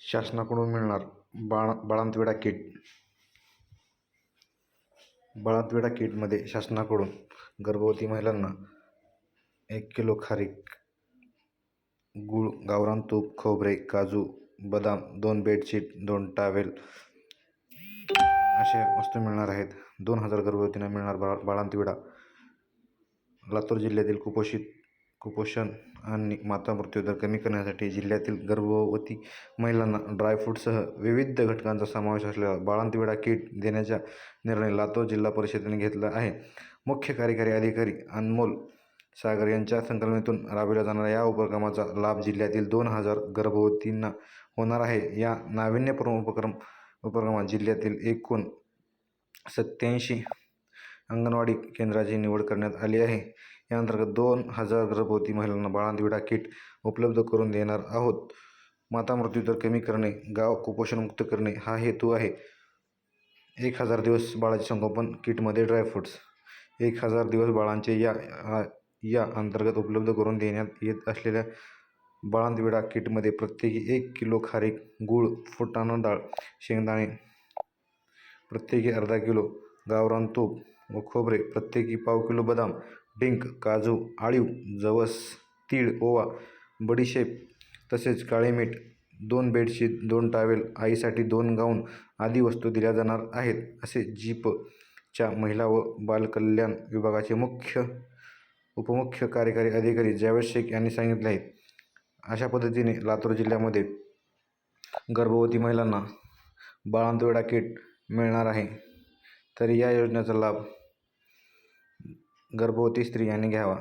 शासनाकडून मिळणार बाळ बाळंतविडा किट. बाळंतविडा किटमध्ये शासनाकडून गर्भवती महिलांना एक किलो खारीक गूळ गावरान तूप खोबरे काजू बदाम दोन बेडशीट दोन टावेल अशा वस्तू मिळणार आहेत. दोन हजार गर्भवतींना मिळणार बाळ बाळंतविडा. लातूर जिल्ह्यातील कुपोषित कुपोषण आणि माता मृत्यूदर कमी करण्यासाठी जिल्ह्यातील गर्भवती महिलांना ड्रायफ्रूटसह विविध घटकांचा समावेश असलेला बाळंतविडा किट देण्याचा निर्णय लातूर जिल्हा परिषदेने घेतला आहे. मुख्य कार्यकारी अधिकारी अनमोल सागर यांच्या संकल्पनेतून राबविल्या जाणाऱ्या या उपक्रमाचा लाभ जिल्ह्यातील दोन हजार गर्भवतींना होणार आहे. या नाविन्यपूर्ण उपक्रम उपक्रमात जिल्ह्यातील एकूण सत्याऐंशी अंगणवाडी केंद्राची निवड करण्यात आली आहे. या अंतर्गत दोन हजार गर्भवती महिलांना बाळांतविडा किट उपलब्ध करून देणार आहोत. माता मृत्यूदर कमी करणे गाव कुपोषणमुक्त करणे हा हेतू आहे. एक हजार दिवस बाळाचे संगोपन किटमध्ये ड्रायफ्रूट्स एक हजार दिवस बाळांचे या या अंतर्गत उपलब्ध करून देण्यात येत असलेल्या बाळांतविडा किटमध्ये प्रत्येकी एक किलो खारीक गूळ फुटाणा डाळ शेंगदाणे प्रत्येकी अर्धा किलो गावरान तूप व खोबरे प्रत्येकी पाव किलो बदाम डिंक काजू आळीव जवस तीळ ओवा बडीशेप तसेच काळे मीठ दोन बेडशीट दोन टावेल आईसाठी दोन गाऊन आदी वस्तू दिल्या जाणार आहेत. असे जीपच्या महिला व बालकल्याण विभागाचे मुख्य उपमुख्य कार्यकारी अधिकारी जावेद शेख यांनी सांगितले आहे. अशा पद्धतीने लातूर जिल्ह्यामध्ये गर्भवती महिलांना बाळांतवेडा किट मिळणार आहे. तर या योजनेचा लाभ गर्भवती स्त्रियांनी घ्यावा.